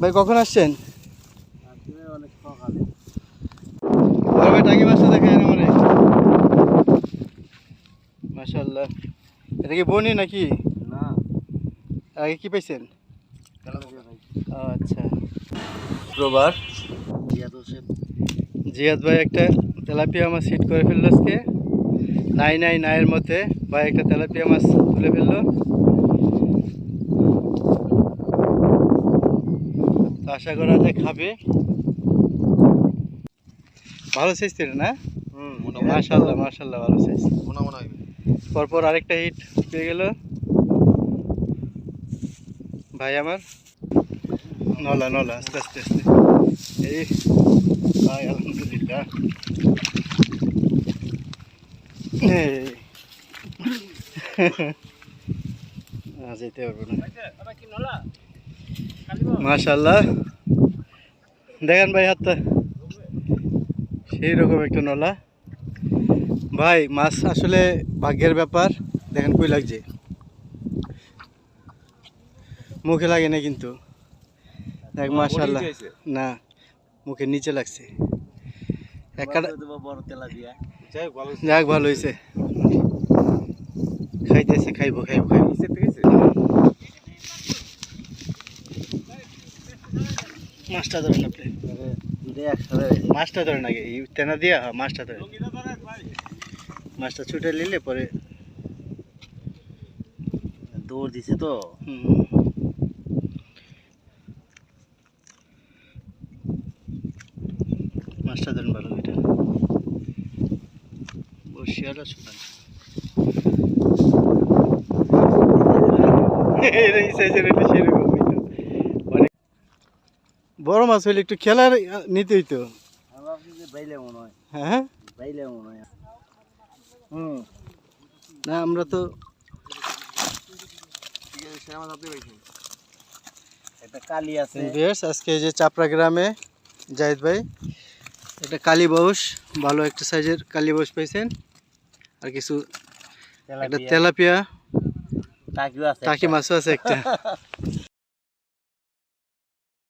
ভাই কখন আসছেন? ভাই টাকি মাছটা দেখেন আমারে। মাশাল্লাহ এটা কি বনি নাকি? না। আগে কি পাইছেন? আচ্ছা। প্রবার জিয়াদ হোসেন। জিয়াদ ভাই একটা তেলাপিয়া মাছ হিট করে ফেলল আজকে। নাই নাই নাইয়ের মধ্যে। ভাই একটা তেলাপিয়া মাছ তুলে ফেলল। তো আশা করা যায় খাবে। ভালো সাইজ ছিল না? হুম মাশাল্লাহ মাশাল্লাহ ভালো সাইজ মনে মনে হয় পরপর আরেকটা হিট পেয়ে গেল। ভাই আমার। নলা নলা আস্তে আস্তে আস্তে। এই ভাই আলহামদুলিল্লাহ। যেতে পারব না। মাশাল্লাহ দেখেন ভাই হাতটা। সেই রকম একটা নলা। ভাই মাছ আসলে ভাগ্যের ব্যাপার। দেখেন কই লাগছে। মুখে লাগে না কিন্তু। দেখ মাশাল্লাহ না মুখের নিচে লাগছে। যাক ভালো হয়েছে খাইতেছে খাইবো খাইবো খাইবো মাছটা ধরেন আপনি। মাছটা ধরেন আগে তেনা দিয়া হ্যাঁ মাছটা ধরেন। মাছটা ছুটে নিলে পরে দৌড় দিছে তো। মাছটা ধরেন ভালো এটা বসিয়াটা শুকান এই সাইজের এটা সেরকম বড় মাছ হইলে একটু খেলার নিতে হইতো। হয়। হ্যাঁ? বাইলে মনে হয়। হুম। না আমরা তো একটা কালি আছে। ভিউয়ার্স আজকে যে চাপড়া গ্রামে জাহিদ ভাই একটা কালী বাউস ভালো একটা সাইজের কালী বাউস পাইছেন। আর কিছু একটা তেলাপিয়া। টাকি মাছও আছে একটা।